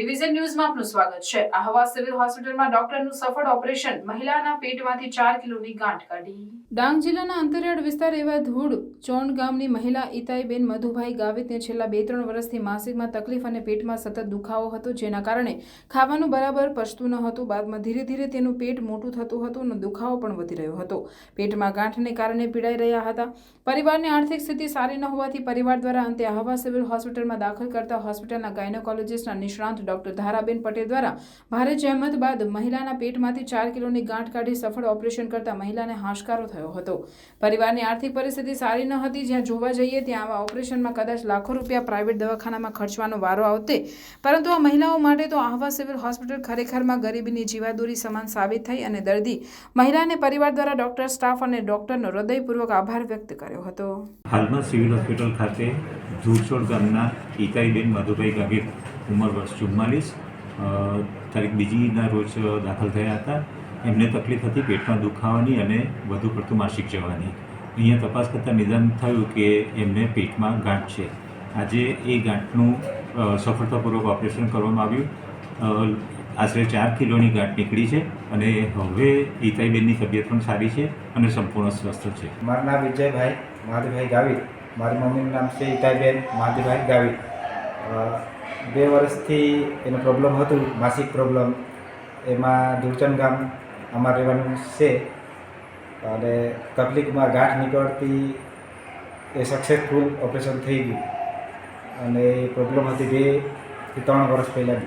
Division ન્યૂઝમાં આપનું સ્વાગત છે. આહવા સિવિલ હોસ્પિટલમાં ડોક્ટરનું સફળ ઓપરેશન. મહિલાના પેટમાંથી ચાર કિલોની ગાંઠ કાઢી. ડાંગ જિલ્લાના અંતરિયાળ વિસ્તાર એવા ધૂળ ચોણ ગામની મહિલા ઈતાઈબેન મધુભાઈ ગાવિતને છેલ્લા બે ત્રણ વર્ષથી માસિકમાં તકલીફ અને પેટમાં સતત દુખાવો હતો, જેના કારણે ખાવાનું બરાબર પચતું ન હતું. બાદમાં ધીરે ધીરે તેનું પેટ મોટું થતું હતું અને દુખાવો પણ વધી રહ્યો હતો. પેટમાં ગાંઠને કારણે પીડાઈ રહ્યા હતા. પરિવારની આર્થિક સ્થિતિ સારી ન હોવાથી પરિવાર દ્વારા અંતે આહવા સિવિલ હોસ્પિટલમાં દાખલ કરતા હોસ્પિટલના ગાયનોકોલોજીસ્ટના નિષ્ણાંત ડોક્ટર ધારાબેન પટેલ દ્વારા ભારે જહેમત બાદ મહિલાના પેટમાંથી ચાર કિલોની ગાંઠ કાઢી સફળ ઓપરેશન કરતા મહિલાને હાશકારો થયો હતો. પરિવારની આર્થિક પરિસ્થિતિ સારી ન હતી. જ્યાં જોવા જઈએ ત્યાં આવા ઓપરેશનમાં કદાચ લાખો રૂપિયા પ્રાઇવેટ દવાખાનામાં ખર્ચવાનો વારો આવતે. પરંતુ આ મહિલાઓ માટે તો આહવા સિવિલ હોસ્પિટલ ખરેખરમાં ગરીબીની જીવાદોરી સમાન સાબિત થઈ અને દર્દી મહિલાને પરિવાર દ્વારા ડોક્ટર, સ્ટાફ અને ડોક્ટરનો હૃદયપૂર્વક આભાર વ્યક્ત કર્યો હતો. હાલમાં સિવિલ હોસ્પિટલ ખાતે ધૂળછોડ ગામના ઈતાઈબેન મધુભાઈ ગાવિત ઉંમર વર્ષ ચુમ્માલીસ તારીખ બીજીના રોજ દાખલ થયા હતા. એમને તકલીફ હતી પેટમાં દુખાવાની અને વધુ પડતું માસિક જવાની. અહીંયા તપાસ કરતાં નિદાન થયું કે એમને પેટમાં ગાંઠ છે. આજે એ ગાંઠનું સફળતાપૂર્વક ઓપરેશન કરવામાં આવ્યું. આશરે ચાર કિલોની ગાંઠ નીકળી છે અને હવે ઈતાઈબેનની તબિયત પણ સારી છે અને સંપૂર્ણ સ્વસ્થ છે. મારું નામ વિજયભાઈ, માધુભાઈ ગાવિત. મારી મમ્મીનું નામ છે ઈતાઈબેન માધુભાઈ ગાવિત. બે વર્ષથી એનું પ્રોબ્લેમ હતું, માસિક પ્રોબ્લેમ એમાં દુરચંદ ગામ અમારે રહેવાનું છે. અને તકલીફમાં ગાંઠ નીકળતી એ સક્સેસફુલ ઓપરેશન થઈ ગયું. અને પ્રોબ્લેમ હતી બેથી ત્રણ વર્ષ પહેલાં